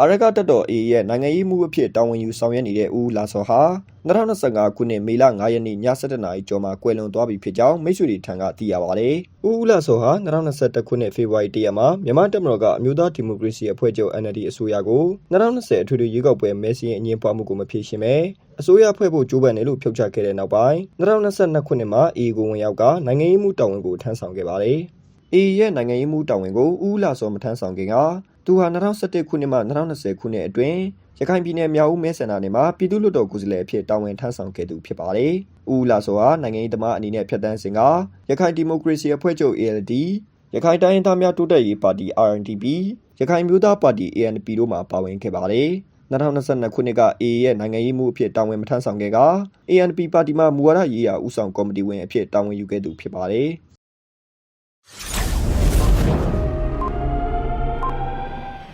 အာရကတက်တော် AA ရဲ့နိုင်ငံရေးမှုအဖြစ်တာဝန်ယူဆောင်ရွက်နေတဲ့ဦးလာစောဟာ2025ခုနှစ်မေလ9ရက်နေ့ည7:00နာရီကျော်မှာကွယ်လွန်သွားပြီဖြစ်ကြောင်းမိတ်ဆွေတွေထံကသိရပါတယ်။ဦးဦးလာစောဟာ2021ခုနှစ်ဖေဖော်ဝါရီလရက်မှာမြန်မာတပ်မတော်ကအမျိုးသားဒီမိုကရေစီအဖွဲ့ချုပ် NLD အစိုးရကို2020အထွေထွေရွေးကောက်ပွဲမဲစင်းအငင်းပွားမှုကိုမဖြေရှင်းပဲအစိုးရဖွဲ့ဖို့ကြိုးပမ်းတယ်လို့ဖြုတ်ချခဲ့တဲ့နောက်ပိုင်း2022ခုနှစ်မှာ AA ကိုဝင်ရောက်ကနိုင်ငံရေးမှုတာဝန်ကိုထမ်းဆောင်ခဲ့ပါတယ်။ AA ရဲ့နိုင်ငံရေးမှုတာဝန်ကိုဦးလာစောမထမ်းဆောင်ခင်ကသူဟာ2021ခုနှစ်မှ2020ခုနှစ်အတွင်းရခိုင်ပြည်နယ်မြောက်ဦးမဲဆန္ဒနယ်မှာပြည်သူ့လွှတ်တော်ကိုယ်စားလှယ်အဖြစ်တာဝန်ထမ်းဆောင်ခဲ့သူဖြစ်ပါတယ်။ဦးလာစောဟာနိုင်ငံရေးသမားအနေနဲ့ဖြတ်တန်းစဉ်ကရခိုင်ဒီမိုကရေစီအဖွဲ့ချုပ် ALD ရခိုင်တိုင်းရင်းသားများတိုးတက်ရေးပါတီ RNDP ရခိုင်မျိုးသားပါတီ ANP တို့မှပါဝင်ခဲ့ပါတယ်။2022ခုနှစ်က AA ရဲ့နိုင်ငံရေးမှုအဖြစ်တာဝန်မထမ်းဆောင်ခဲ့က ANP ပါတီမှမူဝါဒရေးရာဦးဆောင်ကော်မတီဝင်အဖြစ်တာဝန်ယူခဲ့သူဖြစ်ပါတယ်။